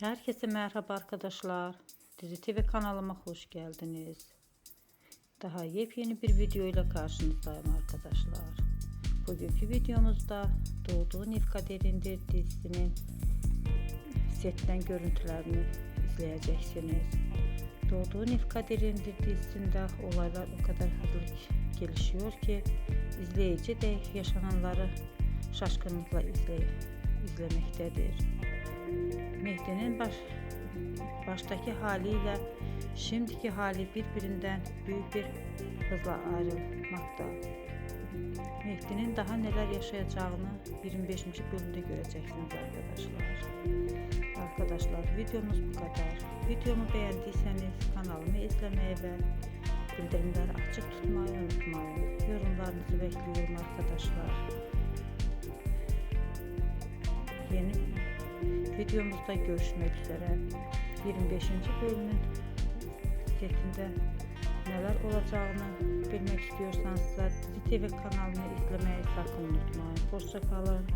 Herkese merhaba arkadaşlar. Dizi TV kanalıma hoş geldiniz. Daha yepyeni bir video ile karşınızdayım arkadaşlar. Bugünkü videomuzda Doğduğun İf Kaderindir dizisinin setten görüntülerini izleyeceksiniz. Doğduğun İf Kaderindir dizisinde olaylar o kadar hızlı gelişiyor ki izleyici de yaşananları şaşkınlıkla izley izlemektedir. Mehdi'nin baş, baştaki haliyle şimdiki hali birbirinden büyük bir hızla ayrılmakta. Mehdi'nin daha neler yaşayacağını 25. bölümde göreceksiniz arkadaşlar. Arkadaşlar videomuz bu kadar. Videomu beğendiyseniz kanalımı izlemeyi ve bildirimleri açık tutmayı unutmayın. Yorumlarınızı bekliyorum arkadaşlar. Yeni videomuzda görüşmek üzere. 25. bölümün setinde neler olacağını bilmek istiyorsanız da TV kanalını izlemeyi sakın unutmayın. Hoşçakalın.